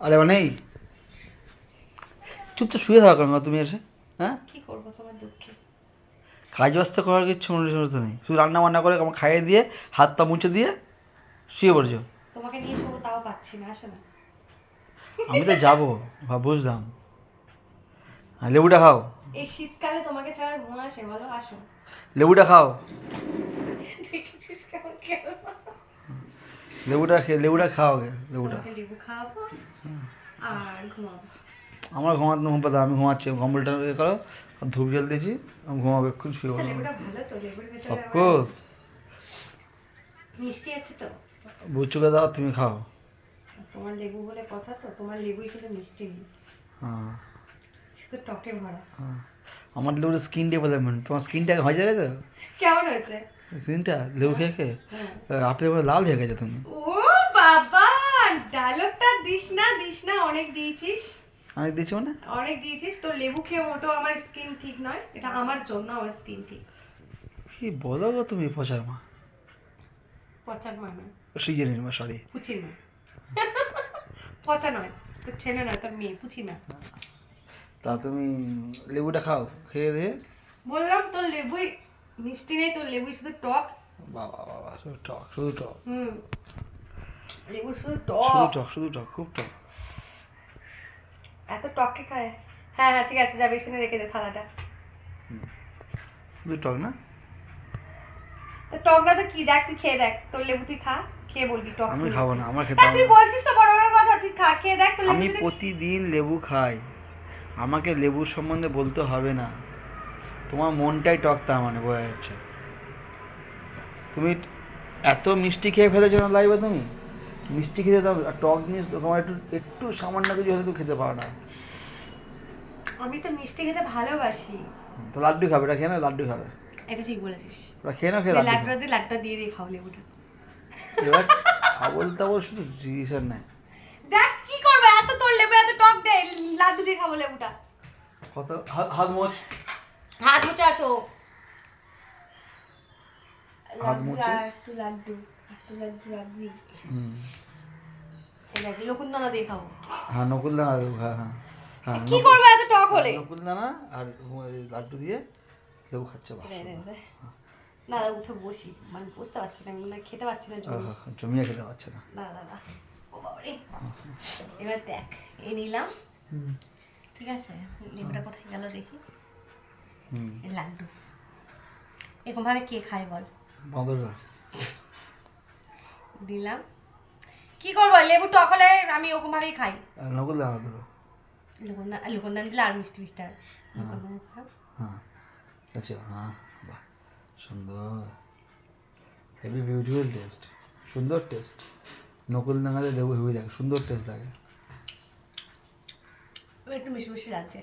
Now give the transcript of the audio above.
আরে মানে এই চুপচাপ শুয়ে থাকো না তুমি এসে হ্যাঁ? কি করব তোমার দুঃখে? কাজ বাস্তা করার কিছু মনে সমস্ত নেই। শুধু রান্না বান্না করে আমার খাইয়ে দিয়ে হাত পা মুছে দিয়ে শুয়ে পড়ছো। তোমাকে নিয়ে তাও পাচ্ছি না আমি তো যাব বা বুঝলাম। লেবুটা খাও। এই শীতকালে তোমাকে ছাড়া ঘুম আসে বলো আসো। লেবুটা খাও? লেবুটা খেয়ে লেবুটা খাও লেবুটা। লেবু খাওয়াবো? আর ঘুমাবো। আমার ঘুমাতে ঘুম পাতা আমি ঘুমাচ্ছি। কম্বলটা ইয়ে করো আর ধূপ জল দিয়েছি আমি ঘুমাবো এক্ষুনি শুয়ে পড়ব। অফকোর্স মিষ্টি আছে তো? বুচুকে দাও তুমি খাও। তোমার লেবু বলে কথা তো তোমার লেবুই কিন্তু মিষ্টি। নেই হ্যাঁ টকে ভরা। হ্যাঁ। আমার লেবুর স্কিন ডেভেলপমেন্ট তোমার স্কিনটা হয়ে যাবে তো? কেমন হয়েছে? স্কিনটা লেবু খেয়ে খেয়ে? হ্যাঁ। আপনি আমার লাল হয়ে গেছে তুমি। ও বাবা ডায়লগটা দিস না দিস না অনেক দিয়েছিস। অনেক দিচ্ছি মানে? অনেক দিয়েছিস তো লেবু খেয়ে মোটো আমার স্কিন ঠিক নয় এটা আমার জন্য আমার স্কিন ঠিক। কি বলো গো তুমি পচার মা। পচা নয়। না সিজনের মা সরি পুচি নয়। পচা নয় তোর ছেলে নয় তোর মেয়ে পুচি না তা তুমি লেবুটা খাও খেয়ে দিয়ে। বললাম তোর লেবুই মিষ্টি নেই তোর লেবুই শুধু টক। বাবা বাবা শুধু টক শুধু টক। হুম। লেবু শুধু শুধু টক। টক শুধু টক খুব টক। এত খায়? হ্যাঁ হ্যাঁ ঠিক আছে রেখে দে থালাটা। শুধু টক না? তো টক না তো কি? দেখ তুই খেয়ে দেখ। তোর লেবু তুই খা খেয়ে বলবি টক আমি খাব না আমার খেতে তুই বলছিস তো বড় বড় কথা তুই খা খেয়ে দেখ তোর আমি প্রতিদিন লেবু খাই। আমাকে লেবুর সম্বন্ধে বলতে হবে না। তোমার মনটাই টক তার মানে বোঝা যাচ্ছে। তুমি এত মিষ্টি খেয়ে ফেলেছো না লাইবে তুমি? মিষ্টি খেতে দাও আর টক জিনিস তোমার একটু একটু সামান্য কিছু হলে তুমি খেতে পারো না। আমি তো মিষ্টি খেতে ভালোবাসি। তো লাড্ডু খাবে এটা খেয়ে না লাড্ডু খাবে। এটা ঠিক বলেছিস। ওরা খেয়ে না খেয়ে লাড্ডু দিয়ে লাড্ডুটা দিয়ে দিয়ে খাও লেবুটা। এবার আবল তাবল শুধু জিনিসের নেয়। দেখ কি করবে এত তোর লেবু এত টক দে লাড্ডু দিয়ে খাব লেবুটা। কত? হাত- মোচ হাত মুছে আসো। হাত মুছে? একটু লাড্ডু। লকুনদানা দিয়ে খাব। হ্যাঁ নকুল দেবো হ্যাঁ হ্যাঁ। হ্যাঁ কি করবে এত টক হলে? নকুল আর লাড্ডু দিয়ে লেবু খাচ্ছে বাহ দে, দে, দে। না দাদা উঠে বসি। মানে বসতে পারছি না মানে খেতে পারছি না জমিয়ে খেতে পারছে না। না দাদা ও বাবারে। এবার দেখ এই নিলাম। ঠিক আছে? লেবুটা কোথায় গেল দেখি। হুম। লাড্ডু। এরকম ভাবে কে খায় বল? বাঁদররা দিলাম। কি করব? লেবু টক হলে আমি ওরকম ভাবেই খাই নকুল দানা দেবো লুকনদান লুকনদান দিলে আর মিষ্টি মিষ্টি হয়। লুকনদান খাও। হ্যাঁ। আচ্ছা হ্যাঁ বাহ সুন্দর। হেভি বিউটিফুল টেস্ট সুন্দর টেস্ট নকুল দানাতে লেবু হেভি লাগে সুন্দর টেস্ট লাগে। একটু মিষ্টি মিষ্টি লাগছে।